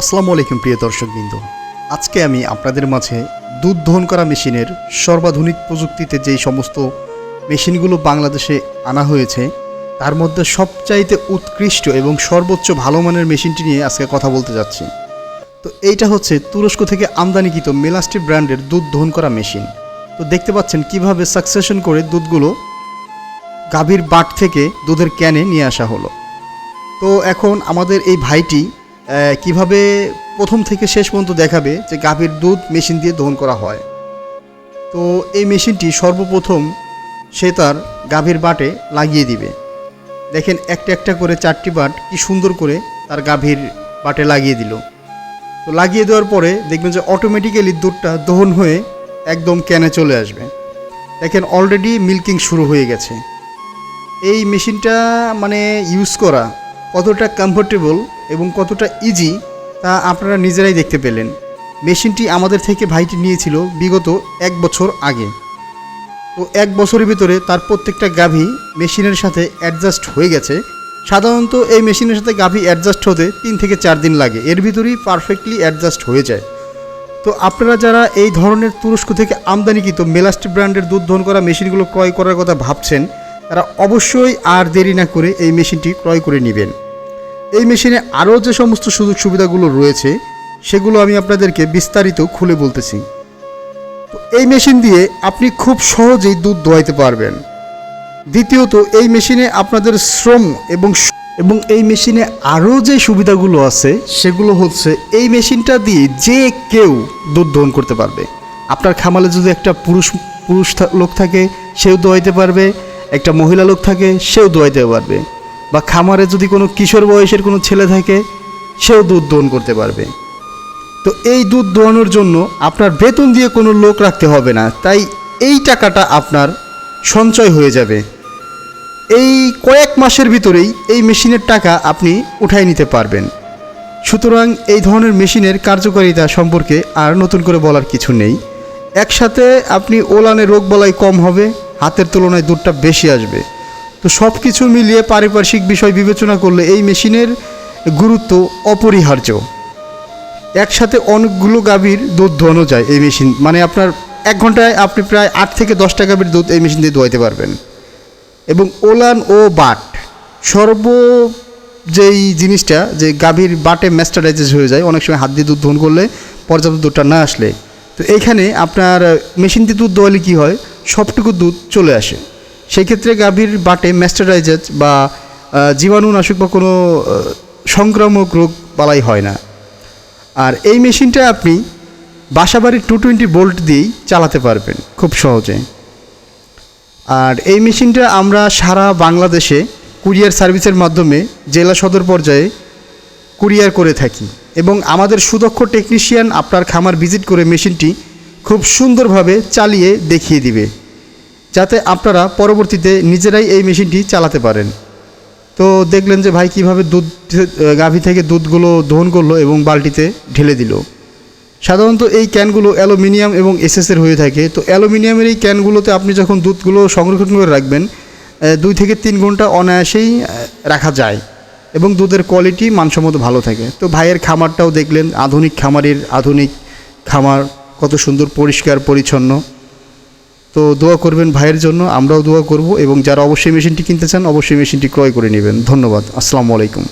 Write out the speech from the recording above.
আসসালামু আলাইকুম প্রিয় দর্শকবৃন্দ। আজকে আমি আপনাদের মাঝে দুধ দহন করা মেশিনের সর্বাধুনিক প্রযুক্তিতে যেই সমস্ত মেশিনগুলো বাংলাদেশে আনা হয়েছে, তার মধ্যে সবচাইতে উৎকৃষ্ট এবং সর্বোচ্চ ভালো মানের মেশিনটি নিয়ে আজকে কথা বলতে যাচ্ছি। তো এইটা হচ্ছে তুরস্ক থেকে আমদানিকৃত মেলাস্টি ব্র্যান্ডের দুধ দহন করা মেশিন। তো দেখতে পাচ্ছেন কীভাবে সাকসেশন করে দুধগুলো গাভীর বাট থেকে দুধের ক্যানে নিয়ে আসা হলো। তো এখন আমাদের এই ভাইটি কীভাবে প্রথম থেকে শেষ পর্যন্ত দেখাবে যে গাভীর দুধ মেশিন দিয়ে দহন করা হয়? তো এই মেশিনটি সর্বপ্রথম সে তার গাভীর বাটে লাগিয়ে দিবে। দেখেন একটা একটা করে চারটি বাট কি সুন্দর করে তার গাভীর বাটে লাগিয়ে দিল। তো লাগিয়ে দেওয়ার পরে দেখবেন যে অটোমেটিক্যালি দুধটা দহন হয়ে একদম ক্যানে চলে আসবে। দেখেন অলরেডি মিল্কিং শুরু হয়ে গেছে। এই মেশিনটা মানে ইউজ করা কতটা কমফোর্টেবল এবং কতটা ইজি তা আপনারা নিজেরাই দেখতে পেলেন। মেশিনটি আমাদের থেকে ভাইটি নিয়েছিল বিগত এক বছর আগে। তো এক বছরের ভিতরে তার প্রত্যেকটা গাভী মেশিনের সাথে অ্যাডজাস্ট হয়ে গেছে। সাধারণত এই মেশিনের সাথে গাভী অ্যাডজাস্ট হতে তিন থেকে চার দিন লাগে। এর ভিতরেই পারফেক্টলি অ্যাডজাস্ট হয়ে যায়। তো আপনারা যারা এই ধরনের তুরস্ক থেকে আমদানিকৃত মেলাস্টি ব্র্যান্ডের দুধ দহন করা মেশিনগুলো ক্রয় করার কথা ভাবছেন, তারা অবশ্যই আর দেরি না করে এই মেশিনটি ক্রয় করে নেবেন। এই মেশিনে আরও যে সমস্ত সুযোগ সুবিধাগুলো রয়েছে, সেগুলো আমি আপনাদেরকে বিস্তারিত খুলে বলতেছি। এই মেশিন দিয়ে আপনি খুব সহজেই দুধ দোয়াইতে পারবেন। দ্বিতীয়ত, এই মেশিনে আপনাদের শ্রম এবং এবং এই মেশিনে আরও যে সুবিধাগুলো আছে, সেগুলো হচ্ছে এই মেশিনটা দিয়ে যে কেউ দুধ দহন করতে পারবে। আপনার খামালে যদি একটা পুরুষ পুরুষ লোক থাকে, সেও দোয়াইতে পারবে, একটা মহিলা লোক থাকে, সেও দোয়াইতে পারবে। বা খামারে যদি কোনো কিশোর বয়সের কোনো ছেলে থাকে, সেও দুধ দোহন করতে পারবে। তো এই দুধ দোয়ানোর জন্য আপনার বেতন দিয়ে কোনো লোক রাখতে হবে না, তাই এই টাকাটা আপনার সঞ্চয় হয়ে যাবে। এই কয়েক মাসের ভিতরেই এই মেশিনের টাকা আপনি উঠাই নিতে পারবেন। সুতরাং এই ধরনের মেশিনের কার্যকারিতা সম্পর্কে আর নতুন করে বলার কিছু নেই। একসাথে আপনি ওলানে রোগ বলাই কম হবে, হাতের তুলনায় দুধটা বেশি আসবে। তো সব কিছু মিলিয়ে পারিপার্শ্বিক বিষয় বিবেচনা করলে এই মেশিনের গুরুত্ব অপরিহার্য। একসাথে অনেকগুলো গাভীর দুধ দোয়ানো যায় এই মেশিন। মানে আপনার এক ঘন্টায় আপনি প্রায় আট থেকে দশটা গাভীর দুধ এই মেশিন দিয়ে দোয়াইতে পারবেন। এবং ওলান ও বাট সর্ব যেই জিনিসটা যে গাভীর বাটে ম্যাস্টারাইজেস হয়ে যায়, অনেক সময় হাত দিয়ে দুধ দহন করলে পর্যাপ্ত দুধটা না আসলে। তো এইখানে আপনার মেশিন দিয়ে দুধ দোয়ালে কী হয়? সবটুকু দুধ চলে আসে। সেই ক্ষেত্রে গাভীর বাটে ম্যাস্টারাইজেস বা জীবাণুনাশক বা কোনো সংক্রামক রোগ বালাই হয় না। আর এই মেশিনটা আপনি বাসাবাড়ির টু টোয়েন্টি বোল্ট দিয়েই চালাতে পারবেন, খুব সহজে। আর এই মেশিনটা আমরা সারা বাংলাদেশে কুরিয়ার সার্ভিসের মাধ্যমে জেলা সদর পর্যায়ে কুরিয়ার করে থাকি এবং আমাদের সুদক্ষ টেকনিশিয়ান আপনার খামার ভিজিট করে মেশিনটি খুব সুন্দরভাবে চালিয়ে দেখিয়ে দিবে। যাতে আপনারা পরবর্তীতে নিজেরাই এই মেশিনটি চালাতে পারেন। তো দেখলেন যে ভাই কীভাবে দুধ গাভী থেকে দুধগুলো দহন করল এবং বালতিতে ঢেলে দিল। সাধারণত এই ক্যানগুলো অ্যালুমিনিয়াম এবং এসএসের হয়ে থাকে। তো অ্যালুমিনিয়ামের এই ক্যানগুলোতে আপনি যখন দুধগুলো সংরক্ষণ করে রাখবেন দুই থেকে তিন ঘণ্টা অনায়াসেই রাখা যায় এবং দুধের কোয়ালিটি মানসম্মত ভালো থাকে। তো ভাইয়ের খামারটাও দেখলেন, আধুনিক খামারের আধুনিক খামার, কত সুন্দর, পরিষ্কার, পরিচ্ছন্ন। তো দোয়া করবেন ভাইয়ের জন্য, আমরাও দোয়া করব এবং যারা অবশ্যই মেশিনটি কিনতে চান, অবশ্যই মেশিনটি ক্রয় করে নেবেন। ধন্যবাদ। আসসালামু আলাইকুম।